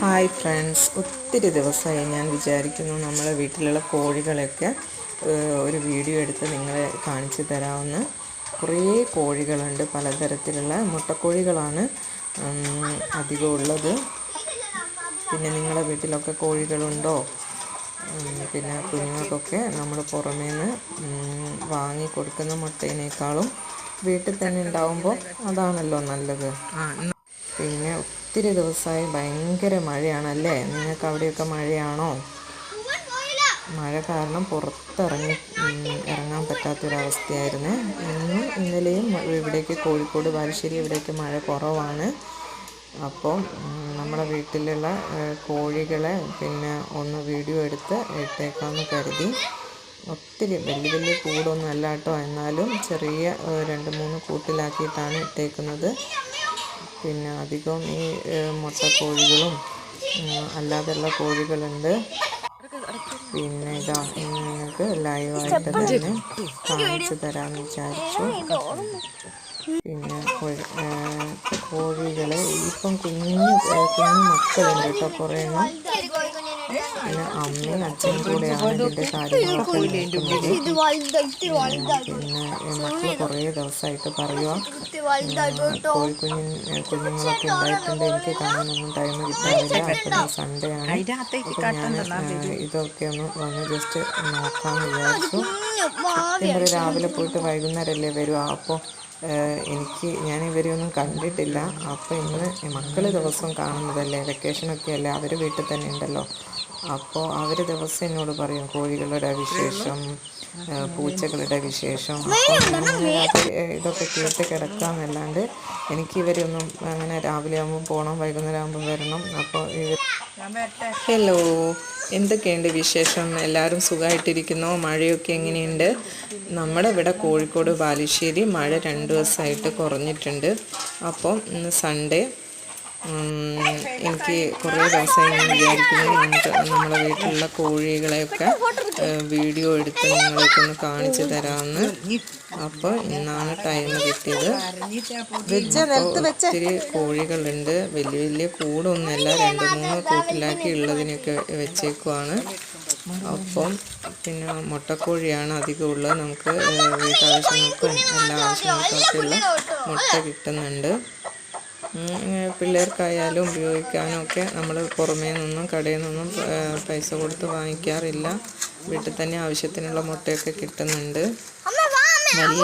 Hi friends. ഒത്തിരി ദിവസമായി ഞാൻ വിചാരിക്കുന്നു നമ്മളെ വീട്ടിലുള്ള കോഴികളെയൊക്കെ ഏഹ്, ഒരു വീഡിയോ എടുത്ത് നിങ്ങളെ കാണിച്ചു തരാമെന്ന് കുറേ കോഴികളുണ്ട്. പലതരത്തിലുള്ള മുട്ടക്കോഴികളാണ് അധികം ഉള്ളത്. പിന്നെ നിങ്ങളെ വീട്ടിലൊക്കെ കോഴികളുണ്ടോ? പിന്നെ കുഞ്ഞുങ്ങൾക്കൊക്കെ നമ്മൾ പുറമേ നിന്ന് വാങ്ങി കൊടുക്കുന്ന മുട്ടയിനേക്കാളും വീട്ടിൽ തന്നെ ഉണ്ടാവുമ്പോൾ അതാണല്ലോ നല്ലത്. പിന്നെ ഒത്തിരി ദിവസമായി ഭയങ്കര മഴയാണ് അല്ലേ നിങ്ങൾക്ക് അവിടെയൊക്കെ മഴയാണോ? മഴ കാരണം പുറത്തിറങ്ങി ഇറങ്ങാൻ പറ്റാത്തൊരവസ്ഥയായിരുന്നു. ഇന്നും ഇന്നലെയും ഇവിടേക്ക് കോഴിക്കോട് ബാലുശ്ശേരി ഇവിടേക്ക് മഴ കുറവാണ്. അപ്പം നമ്മുടെ വീട്ടിലുള്ള കോഴികളെ പിന്നെ ഒന്ന് വീഡിയോ എടുത്ത് ഇട്ടേക്കാമെന്ന് കരുതി. ഒത്തിരി വലിയ വലിയ കൂടൊന്നും അല്ല കേട്ടോ. എന്നാലും ചെറിയ രണ്ട് മൂന്ന് കൂട്ടിലാക്കിയിട്ടാണ് ഇട്ടേക്കുന്നത്. പിന്നെ അധികം ഈ മുട്ട കോഴികളും ഉം, അല്ലാതെയുള്ള കോഴികളുണ്ട്. പിന്നെ ഇതാ നിങ്ങൾക്ക് ലൈവായിട്ട് തന്നെ കാണിച്ചു തരാമെന്ന് വിചാരിച്ചു. പിന്നെ കോഴി കോഴികളെ ഇപ്പം കുഞ്ഞു കുഞ്ഞു മക്കളുണ്ട് കേട്ടോ കുറേ എണ്ണം. അമ്മയും അച്ഛനും കൂടെയാണ് ഇതിന്റെ കാര്യങ്ങളൊക്കെ നോക്കുന്നത്. പിന്നെ മക്കൾ കുറേ ദിവസമായിട്ട് പറയുക കുഞ്ഞുങ്ങളൊക്കെ ഉണ്ടായിട്ടുണ്ട്. എനിക്ക് കാണാനൊന്നും ടൈം കിട്ടാറില്ല. അപ്പം സൺഡേ ആണ്. അപ്പം ഞാൻ ഇതൊക്കെ ഒന്ന് വന്ന് ജസ്റ്റ് നോക്കാൻ വിചാരിച്ചു. രാവിലെ പോയിട്ട് വൈകുന്നേരമല്ലേ വരുവാ അപ്പോൾ എനിക്ക് ഞാൻ ഇവരെയൊന്നും കണ്ടിട്ടില്ല. അപ്പോൾ ഇന്ന് മക്കൾ ദിവസം കാണുന്നതല്ലേ? വെക്കേഷനൊക്കെ അല്ലേ? അവർ വീട്ടിൽ തന്നെ ഉണ്ടല്ലോ. അപ്പോൾ അവർ ദിവസം എന്നോട് പറയും കോഴികളുടെ വിശേഷം പൂച്ചകളുടെ വിശേഷം. ഇതൊക്കെ കേട്ട് കിടക്കാമെന്നല്ലാണ്ട് എനിക്ക് ഇവരൊന്നും അങ്ങനെ രാവിലെ ആകുമ്പോൾ പോകണം വൈകുന്നേരം ആകുമ്പോൾ വരണം. അപ്പോൾ ഇവർ ഹലോ എന്തൊക്കെയുണ്ട് വിശേഷം? എല്ലാവരും സുഖമായിട്ടിരിക്കുന്നു? മഴയൊക്കെ എങ്ങനെയുണ്ട്? നമ്മുടെ ഇവിടെ കോഴിക്കോട് ബാലുശ്ശേരി മഴ രണ്ട് ദിവസമായിട്ട് കുറഞ്ഞിട്ടുണ്ട്. അപ്പം ഇന്ന് സൺഡേ എനിക്ക് കുറേ ദിവസമായി ഞാൻ വിചാരിക്കുന്നത് നമുക്ക് നമ്മുടെ വീട്ടിലുള്ള കോഴികളെയൊക്കെ വീഡിയോ എടുത്ത് നിങ്ങളെയൊക്കെ ഒന്ന് കാണിച്ചു തരാമെന്ന് അപ്പോൾ ഇന്നാണ് ടൈം കിട്ടിയത്. അപ്പോൾ ഒത്തിരി കോഴികളുണ്ട്. വലിയ വലിയ കൂടൊന്നുമല്ല രണ്ട് മൂന്ന് കൂട്ടിലാക്കി ഉള്ളതിനൊക്കെ വെച്ചേക്കുവാണ്. അപ്പം പിന്നെ മുട്ടക്കോഴിയാണ് അധികം ഉള്ളത്. നമുക്ക് വീട്ടാവശ്യങ്ങൾക്കും എല്ലാ ആവശ്യങ്ങൾക്കും ഉള്ള മുട്ട കിട്ടുന്നുണ്ട്. പിള്ളേർക്കായാലും ഉപയോഗിക്കാനും ഒക്കെ നമ്മൾ പുറമേ നിന്നും കടയിൽ നിന്നും പൈസ കൊടുത്ത് വാങ്ങിക്കാറില്ല. വീട്ടിൽ തന്നെ ആവശ്യത്തിനുള്ള മുട്ടയൊക്കെ കിട്ടുന്നുണ്ട്. വലിയ